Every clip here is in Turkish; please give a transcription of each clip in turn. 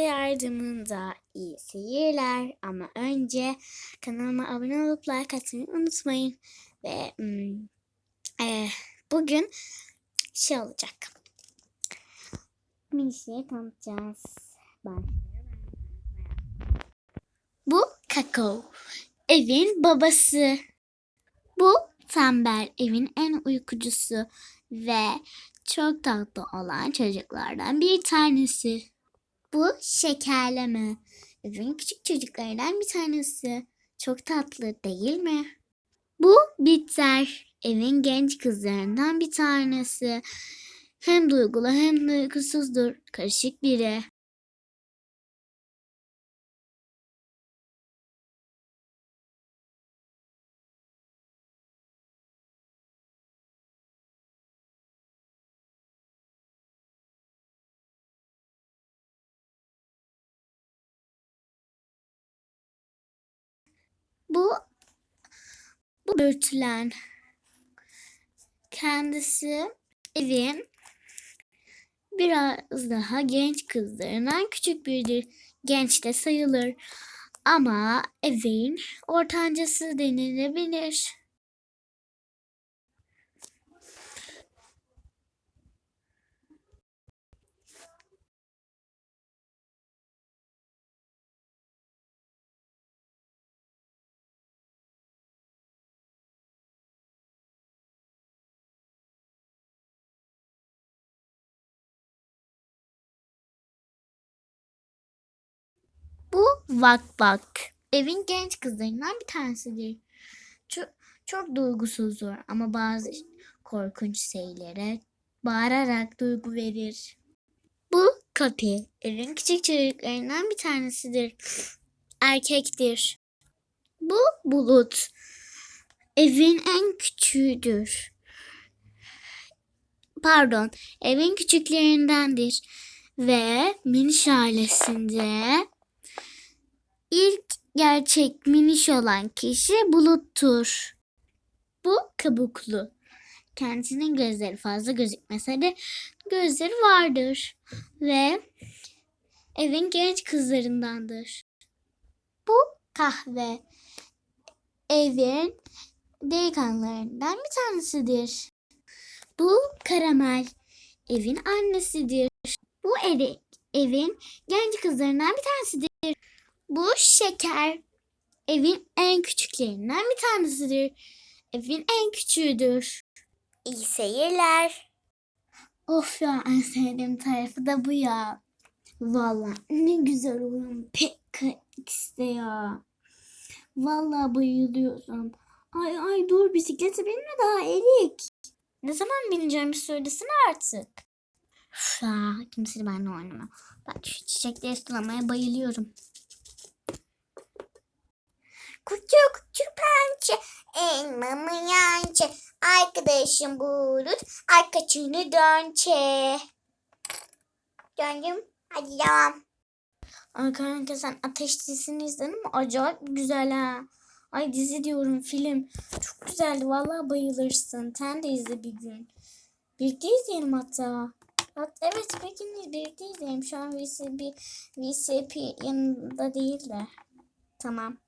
yardımında iyi seyirler. Ama önce kanalıma abone olup like atmayı unutmayın. Ve e, bugün şey olacak. Şey tanıtacağız. Ben bu kakao. Evin babası. Bu tembel evin en uykucusu ve çok tatlı olan çocuklardan bir tanesi. Bu şekerleme. Evin küçük çocuklardan bir tanesi. Çok tatlı değil mi? Bu bitter. Evin genç kızlarından bir tanesi. Hem duygulu hem duygusuzdur. Karışık biri. Bu bu börtülen kendisi evin biraz daha genç kızlarından küçük biridir. Genç de sayılır. Ama evin ortancası denilebilir. Bu Vak Vak. Evin genç kızlarından bir tanesidir. Çok, çok duygusuzdur ama bazı korkunç şeylere bağırarak duygu verir. Bu Kapi. Evin küçük çocuklarından bir tanesidir. Erkektir. Bu Bulut. Evin en küçüğüdür. Pardon, evin küçüklerindendir. Ve Miniş ailesinde İlk gerçek miniş olan kişi Bulut'tur. Bu kabuklu. Kendisinin gözleri fazla gözükmese de gözleri vardır. Ve evin genç kızlarındandır. Bu kahve. Evin delikanlılarından bir tanesidir. Bu karamel. Evin annesidir. Bu evi, evin genç kızlarından bir tanesidir. Bu şeker. Evin en küçüklerinden bir tanesidir. Evin en küçüğüdür. İyi seyirler. Of ya en sevdiğim tarafı da bu ya. Vallahi ne güzel oyun PKX'de ya. Vallahi bayılıyorum. Ay ay dur bisiklete binme daha erik. Ne zaman bineceğimi söylesene artık. Üf ya kimse benimle oynamıyor. Ben şu çiçekleri sulamaya bayılıyorum. Küçük küçük pençe, elmamı yançe, arkadaşım bulut, arkadaşını dönçe. Döndüm, hadi devam. Kanka sen Ateş dizisini izledin mi? Acayip güzel ha. Ay dizi diyorum film. Çok güzeldi vallahi bayılırsın. Sen de izle bir gün. Birlikte izleyelim hatta. Hat evet peki birlikte izleyelim. Şu an VCP, VCP yanında değil de. Tamam.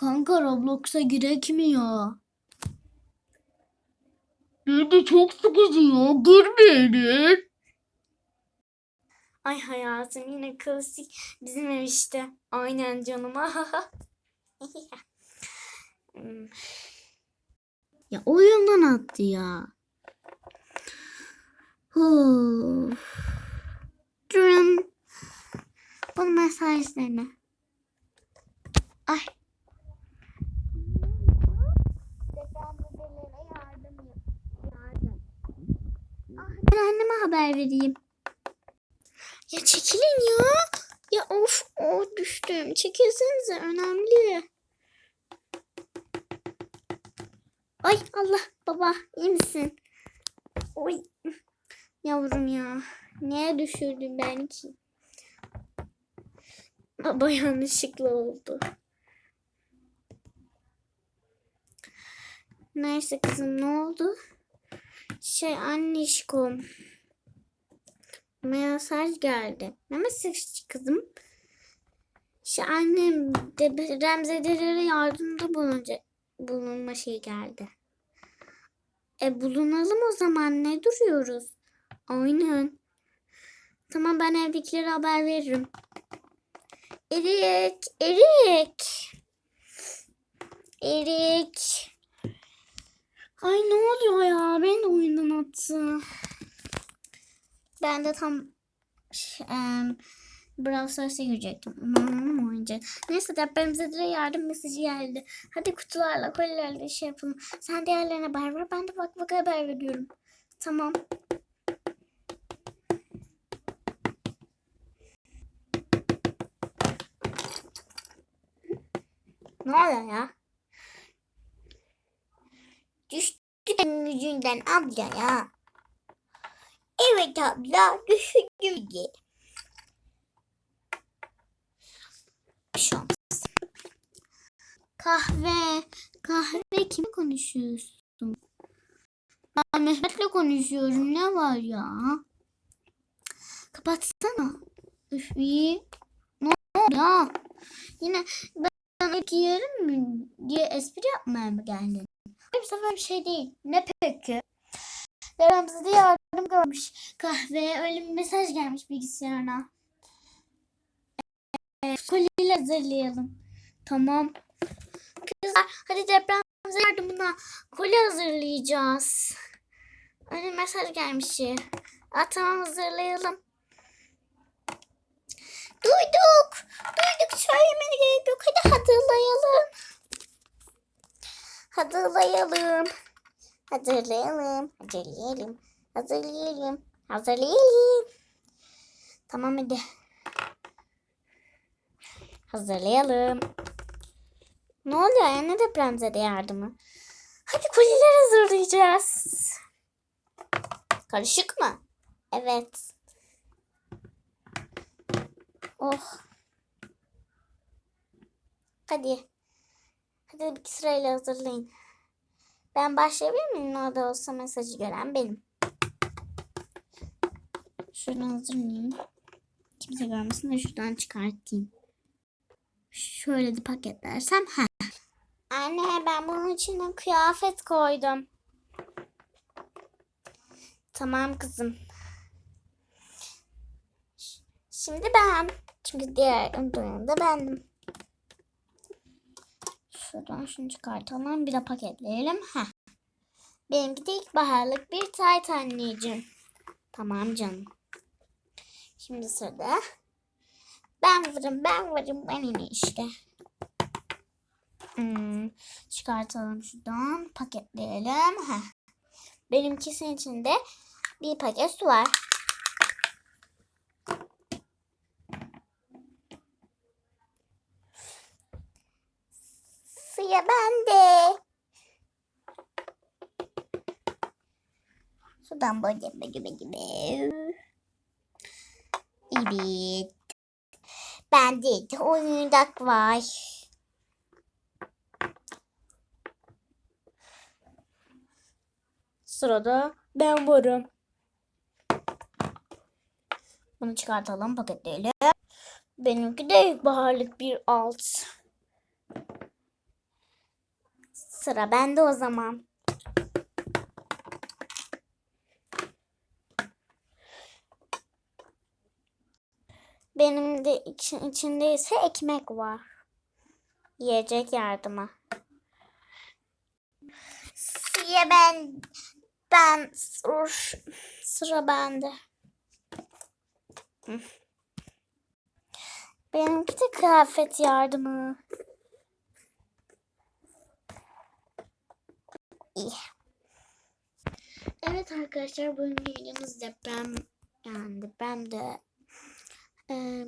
Kanka Roblox'a girek mi ya? Nerede çok sıkıcı ya. Girmeyelim. Ay hayatım yine klasik bizim ev işte. Aynen canım. Hmm. ya oyundan attı ya. Huh. Durun. Bu mesajlarını. Ay. Ah, Ben anneme haber vereyim. Ya çekilin ya. Ya of o düştüm. Çekilsenize önemli. Ay Allah baba iyi misin? Oy yavrum ya. Neye düşürdüm ben ki? Baba yanlışlıkla oldu. Neyse kızım ne oldu? Şey annişkom. Mesaj geldi. Ne mesaj kızım? İşte annem depremzedelere yardımda bulunca, bulunma şey geldi. E bulunalım o zaman ne duruyoruz? Aynen. Tamam ben evdekilere haber veririm. Erik, Erik. Erik. Ay ne oluyor ya? Beni de oyundan attı. Ben de tam um, Brawl Stars'a girecektim. Aman oynayacak. Neyse depremize yardım mesajı geldi. Hadi kutularla, kolilerle şey yapalım. Sen diğerlerine haber ver. Ben de bak bak haber veriyorum. Tamam. Ne oluyor ya? Düştü yüzünden abla ya. Evet abla düşürdüm diye. Bir şey. Kahve. Kahve kimi konuşuyorsun? Ben Mehmet'le konuşuyorum. Ne var ya? Kapatsana. Üf iyi. Ne oldu ya? Yine ben ilk yerim mi diye espri yapmaya mı geldin? Bu sefer bir şey değil. Ne peki? Deramızda yardım görmüş. Kahve öyle bir mesaj gelmiş bilgisayarına. Ee, koliyle hazırlayalım. Tamam. Kızlar hadi depremize yardımına koli hazırlayacağız. Öyle mesaj gelmiş. Aa, tamam hazırlayalım. Duyduk. Duyduk söylemene gerek yok. Hadi hazırlayalım. Hazırlayalım. Hazırlayalım. Hazırlayalım. Hazırlayalım. Hazırlayalım. Tamam hadi. Hazırlayalım. Ne oluyor ya? Ne depremzede yardımı? Hadi koliler hazırlayacağız. Karışık mı? Evet. Oh. Hadi. Hadi bir sırayla hazırlayın. Ben başlayabilir miyim? Orada olsa mesajı gören benim. Şuradan hazırlayayım. Kimse görmesin de şuradan çıkartayım. Şöyle de paketlersem. ha. Anne ben bunun içine kıyafet koydum. Tamam kızım. Şimdi ben. Çünkü diğer duyan da bendim. Şuradan şunu çıkartalım. Bir de paketleyelim. Heh. Benimki de ilkbaharlık bir tayt. Tamam canım. Şimdi sırada. Ben varım, ben varım, ben yine işte. Hmm, çıkartalım şuradan. Paketleyelim. Heh. Benimkisinin içinde bir paket su var. Suya bende. Sudan böyle gibi gibi. Evet. Bende de oyuncak var. Sırada ben varım. Bunu çıkartalım paketleyelim. Benimki de ilkbaharlık bir alt. Sıra bende o zaman. Benim de için, içinde ise ekmek var. Yiyecek yardıma. Sıra ben ben sıra bende. Benimki de kıyafet yardımı. İyi. Evet arkadaşlar bu videomuz deprem yani ben de eee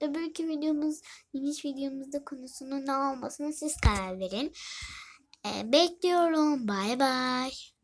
öbürkü videomuz yeni videomuzda konusunun ne olmasını siz karar verin. Eee, bekliyorum. Bye bye.